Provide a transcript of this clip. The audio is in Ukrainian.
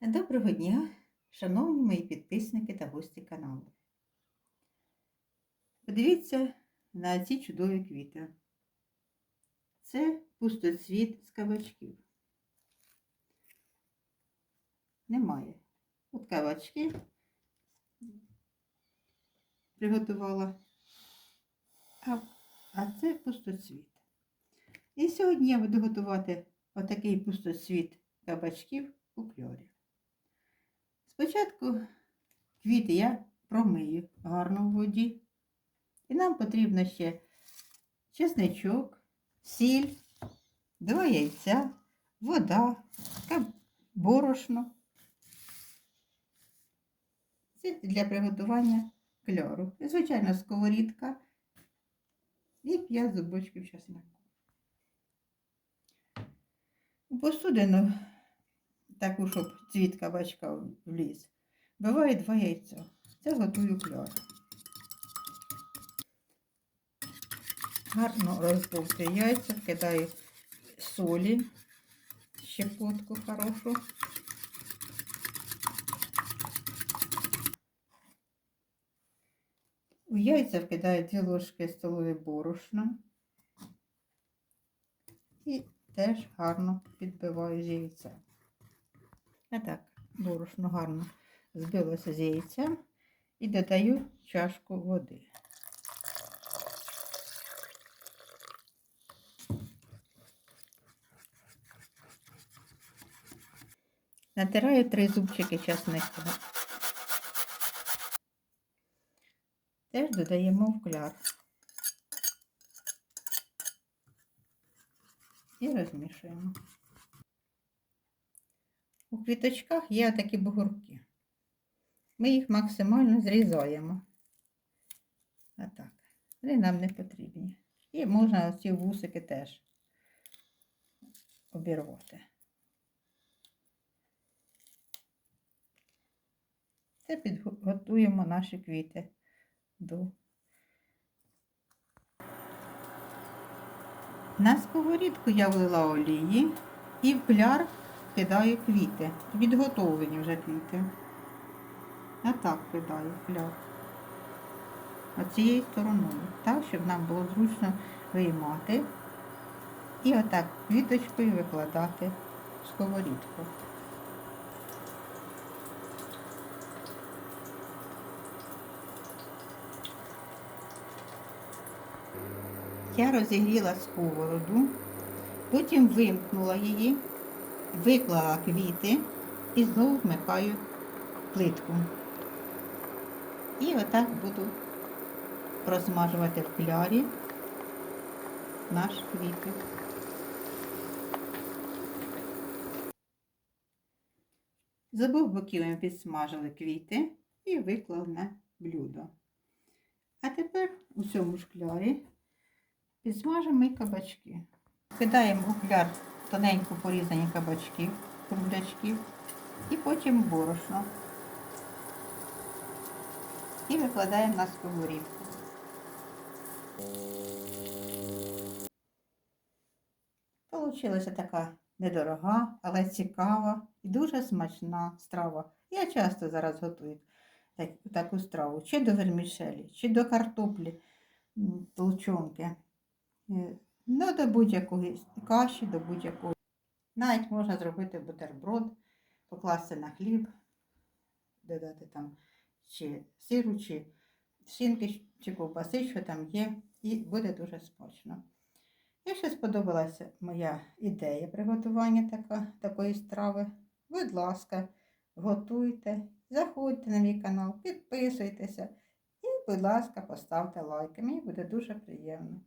Доброго дня, шановні мої підписники та гості каналу. Подивіться на ці чудові квіти. Це пустоцвіт з кабачків. Немає. От кабачки приготувала, а, а це пустоцвіт. І сьогодні я буду готувати отакий пустоцвіт кабачків у кльорі. Спочатку квіти я промию гарно в воді. І нам потрібно ще чесничок, сіль, два яйця, вода, борошно. Це для приготування кльору. І, звичайно, сковорідка і 5 зубочків чеснику. У посудину таку, щоб цвіт кабачка вліз. Биває два яйця. Це готую кльор. Гарно розбовтую яйця, вкидаю солі, щепотку хорошу. У яйця вкидаю 2 ложки столові борошна. І теж гарно підбиваю з яйця. А так, борошно гарно збилося з яйцем і додаю чашку води. Натираю три зубчики часнику. Теж додаємо в кляр. І розмішуємо. У квіточках є такі бугорки. Ми їх максимально зрізаємо. А так. Вони нам не потрібні. І можна ці вусики теж обірвати. Це підготуємо наші квіти до. На сковорідку я влила олії і в кляр кидаю квіти. Відготовлені вже квіти. А так кидаю кляр. Оцією стороною. Так, щоб нам було зручно виймати. І отак квіточкою викладати в сковорідку. Я розігріла сковороду, потім вимкнула її, виклала квіти і знову вмикаю плитку. І отак буду розмажувати в клярі наш квіти. З обох боків ми підсмажили квіти і виклав на блюдо. А тепер у цьому ж клярі підсмажимо і кабачки. Кидаємо у кляр тоненько порізані кабачки, кружечків і потім борошно. І викладаємо на сковорідку. Получилася така недорога, але цікава і дуже смачна страва. Я часто зараз готую таку страву, чи до вермішелі, чи до картоплі толчонки. Ну, до будь-якої каші, до будь-якої. Навіть можна зробити бутерброд, покласти на хліб, додати там чи сиру, чи шинки, чи ковбаси, що там є, і буде дуже смачно. Якщо сподобалася моя ідея приготування така, такої страви, будь ласка, готуйте, заходьте на мій канал, підписуйтеся і, будь ласка, поставте лайки. Мені буде дуже приємно.